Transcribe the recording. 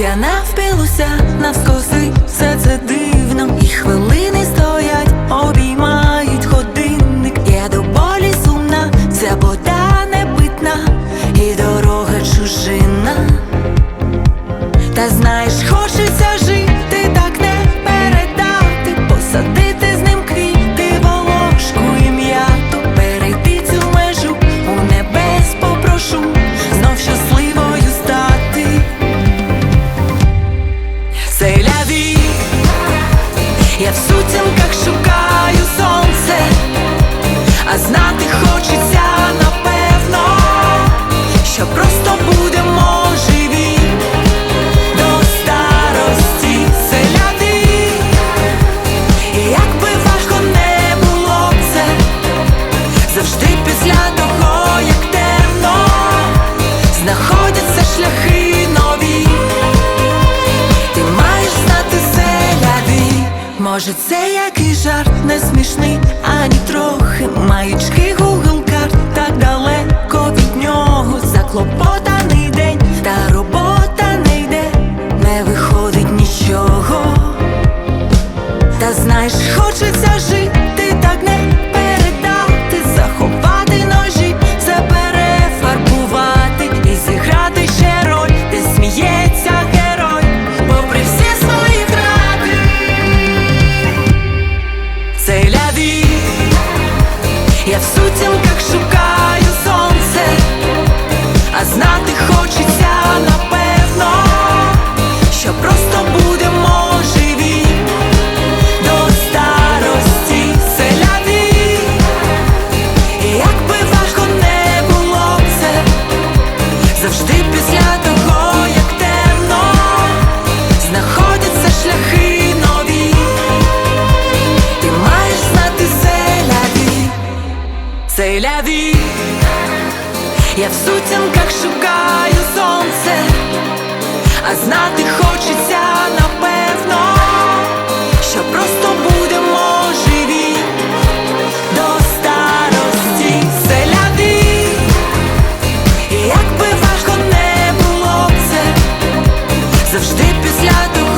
я навпилуся навскоси, все це дивно, і хвилини стоять, обіймають годинник. Я до болі сумна, ця вода небитна, і дорога чужина. Та знаєш, хочеться жити Може, це який жарт не смішний, ані трохи маючки Google карт так далеко від нього заклопота. я в сутінках шукаю сонце, а знати хочеться напевно, що просто будемо живі до старості селяні, і як би важко не було це завжди після. Це ляві, я в сутінках шукаю сонце, а знати хочеться напевно, що просто будемо живі до старості, це як би важко не було це завжди після того.